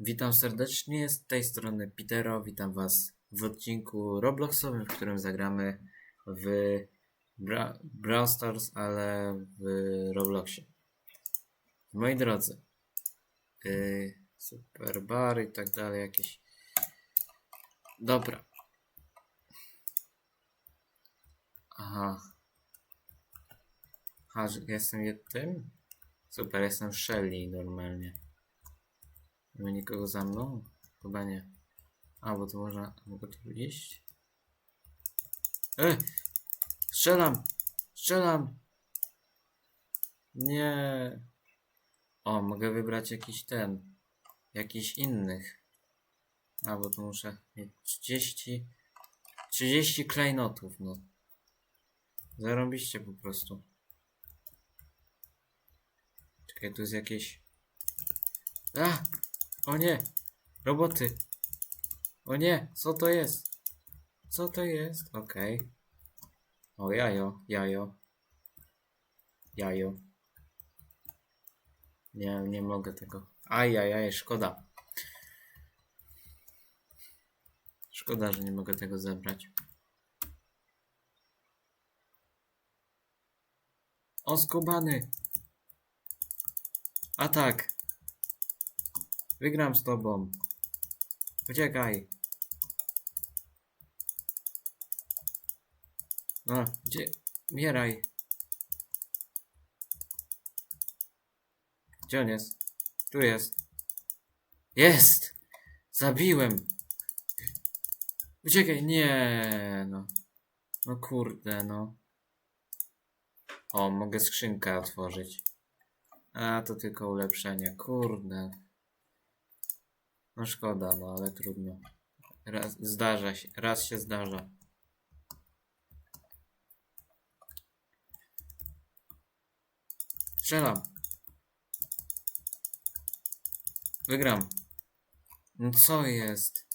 Witam serdecznie z tej strony Pitero. Witam Was w odcinku Robloxowym, w którym zagramy w Bra Brawl Stars, ale w Robloxie. Moi drodzy, yy, super bar i tak dalej, jakieś. Dobra. Aha. Aha, jestem je- tym? Super, jestem Shelly normalnie. Ma nikogo za mną? Chyba nie. A, bo to można... Mogę tu iść? E! Strzelam! Strzelam! Nie! O, mogę wybrać jakiś ten. Jakiś innych. A, bo tu muszę mieć 30... 30 klejnotów, no. Zarobiście po prostu. Czekaj, tu jest jakieś... A! O nie! Roboty! O nie! Co to jest? Co to jest? Okej. O, jajo, jajo. Jajo. Nie, nie mogę tego. Ajajaj, szkoda. Szkoda, że nie mogę tego zebrać. O, skubany! Atak! Wygram z tobą. Uciekaj. No, gdzie? Mieraj. Gdzie on jest? Tu jest. Jest! Zabiłem! Uciekaj, nie no. No kurde, no. O, mogę skrzynkę otworzyć. A, to tylko ulepszenie, kurde. No szkoda, no ale trudno. Raz, zdarza się, raz się zdarza. Strzelam. Wygram. No co jest?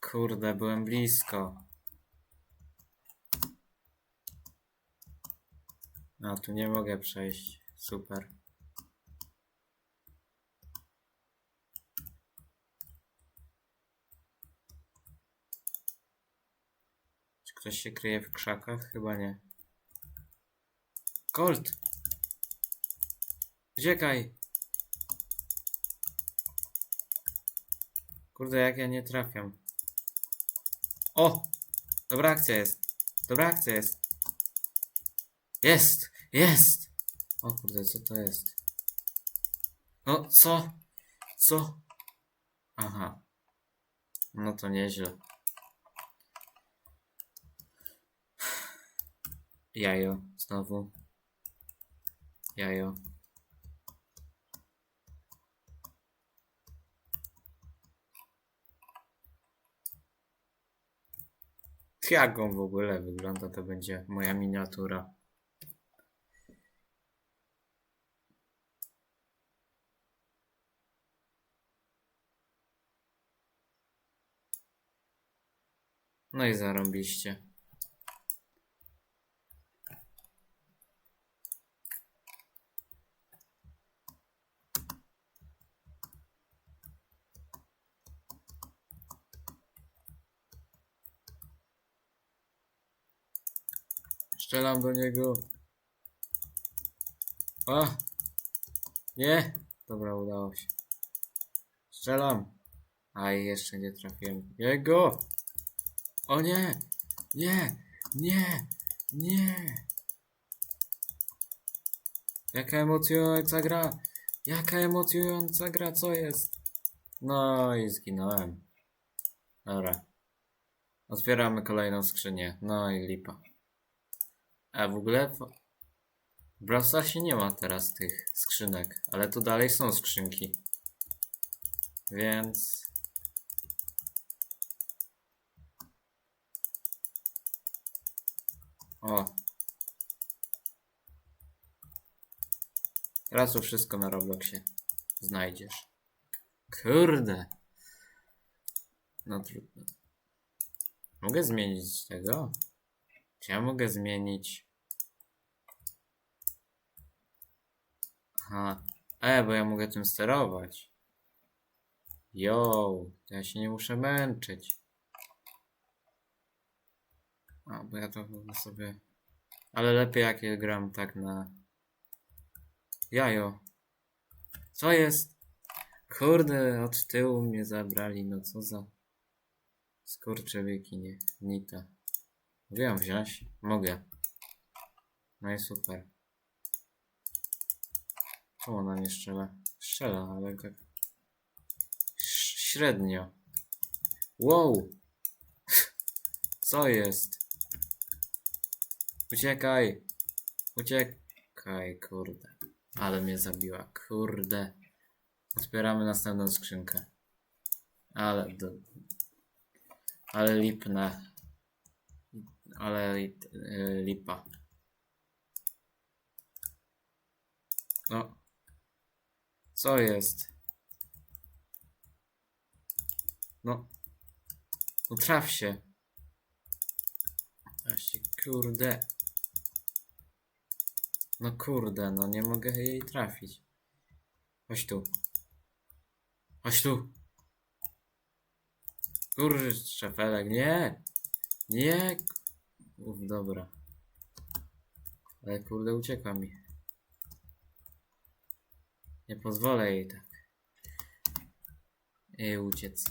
Kurde, byłem blisko. A tu nie mogę przejść. Super. Ktoś się kryje w krzakach? Chyba nie. Colt! Uciekaj! Kurde, jak ja nie trafiam. O! Dobra akcja jest. Dobra akcja jest. Jest! Jest! O kurde, co to jest? No, co? Co? Aha. No to nieźle. Jajo, znowu. Jajo. On w ogóle wygląda, to będzie moja miniatura. No i zarąbiście. Strzelam do niego. A! Nie! Dobra, udało się. Strzelam. Aj, jeszcze nie trafiłem. Jego! O nie! Nie! Nie! Nie! Jaka emocjonująca gra! Jaka emocjonująca gra, co jest? No i zginąłem. Dobra. Otwieramy kolejną skrzynię. No i lipa. A w ogóle w Brawl Starsie nie ma teraz tych skrzynek, ale tu dalej są skrzynki. Więc... O. Teraz tu wszystko na Robloxie znajdziesz. Kurde. No trudno. Mogę zmienić tego? Czy ja mogę zmienić? Aha. E, bo ja mogę tym sterować. Yo, ja się nie muszę męczyć. A, bo ja to sobie... Ale lepiej jak ja gram tak na... Jajo. Co jest? Kurde, od tyłu mnie zabrali, no co za... Skurczybyki, nie, nita. Mogę ją wziąć? Mogę. No i super. Czemu ona nie strzela? Strzela, ale tak... Średnio. Wow! Co jest? Uciekaj! Uciekaj, kurde. Ale mnie zabiła, kurde. Otwieramy następną skrzynkę. Ale do... Ale lipne. Ale y, lipa. No. Co jest? No. Utraw się. Właśnie, kurde. No kurde, no nie mogę jej trafić. Chodź tu. Chodź tu. Kurczę, Felek, nie. Nie. Uf, dobra. Ale kurde, uciekła mi. Nie pozwolę jej tak. Jej uciec.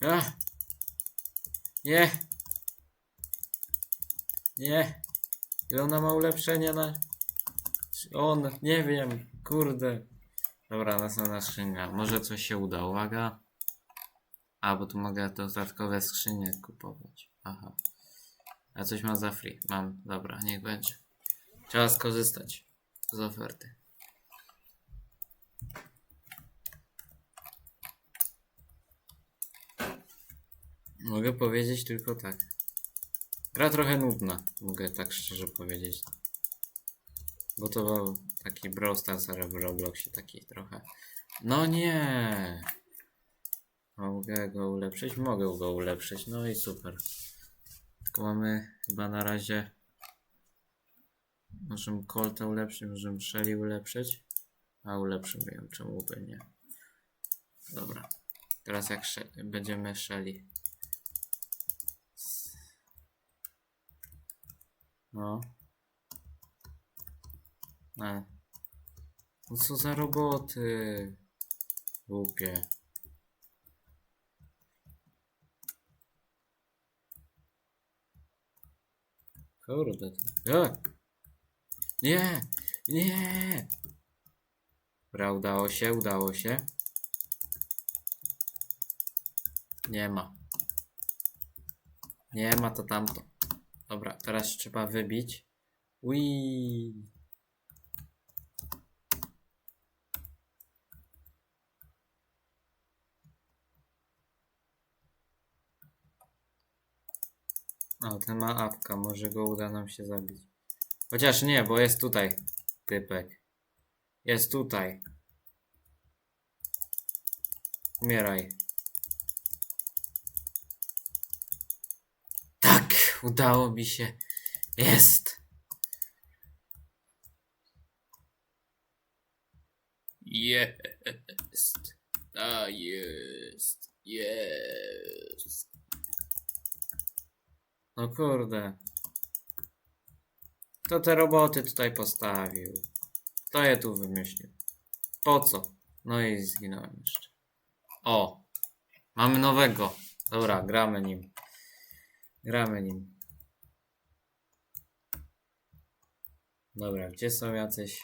Ach! Nie! Nie! Ile ona ma ulepszenia na... On, nie wiem, kurde. Dobra, następna skrzynka. Może coś się uda, uwaga. A, bo tu mogę dodatkowe skrzynie kupować. Aha. A coś mam za free. Mam, dobra, niech będzie. Trzeba skorzystać z oferty. Mogę powiedzieć tylko tak. Gra trochę nudna, mogę tak szczerze powiedzieć. Bo to był taki Brawl Stars w Robloxie taki trochę. No nie! Mogę go ulepszyć? Mogę go ulepszyć, no i super. Tylko mamy chyba na razie. Możemy Colta ulepszyć, możemy Shelly ulepszyć. A ulepszymy ją, czemu by nie? Dobra. Teraz jak She- będziemy Shelly. No. E. No co za roboty? Głupie. Kurde. Ja. Nie! Nie! Dobra, udało się, udało się. Nie ma. Nie ma to tamto. Dobra, teraz trzeba wybić. Ui. O, ten ma apka, może go uda nam się zabić. Chociaż nie, bo jest tutaj typek. Jest tutaj. Umieraj. Tak, udało mi się. Jest. Jest. A jest. Jest. No kurde. Kto te roboty tutaj postawił? Kto je tu wymyślił? Po co? No i zginąłem jeszcze. O! Mamy nowego. Dobra, gramy nim. Gramy nim. Dobra, gdzie są jacyś...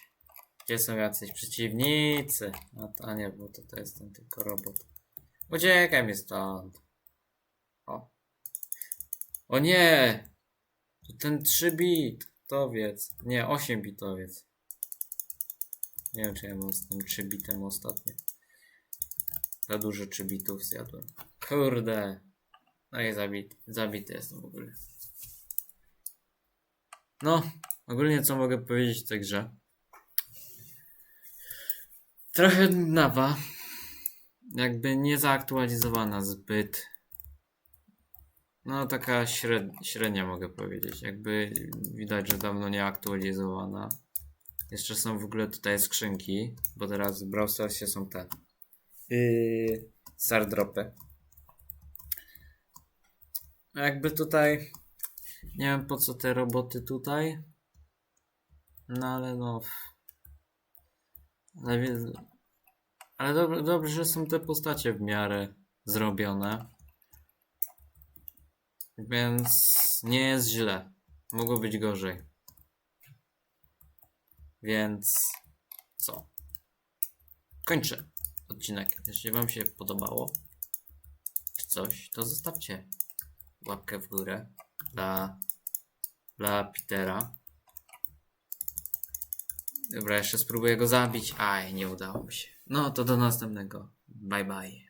Gdzie są jacyś przeciwnicy? A, to- a nie, bo to, to jest ten tylko robot. Uciekaj mi stąd. O. O nie! To ten 3 bit. Towiec. Nie, 8 bitowiec. Nie wiem, czy ja mam z tym 3 bitem ostatnio. Za dużo 3 bitów zjadłem. Kurde. No i zabity. Zabity jestem w ogóle. No, ogólnie co mogę powiedzieć tej grze? Trochę nawa. Jakby nie zaaktualizowana zbyt. No, taka śred, średnia mogę powiedzieć. Jakby widać, że dawno nie aktualizowana. Jeszcze są w ogóle tutaj skrzynki, bo teraz w Brawl Starsie są te yy, sardropy. Jakby tutaj nie wiem po co te roboty tutaj. No ale no. Ale, ale dob- dobrze, że są te postacie w miarę zrobione. Więc nie jest źle. Mogło być gorzej. Więc co? Kończę odcinek. Jeśli Wam się podobało, czy coś, to zostawcie łapkę w górę dla, dla Petera. Dobra, jeszcze spróbuję go zabić. Aj, nie udało mi się. No to do następnego. Bye bye.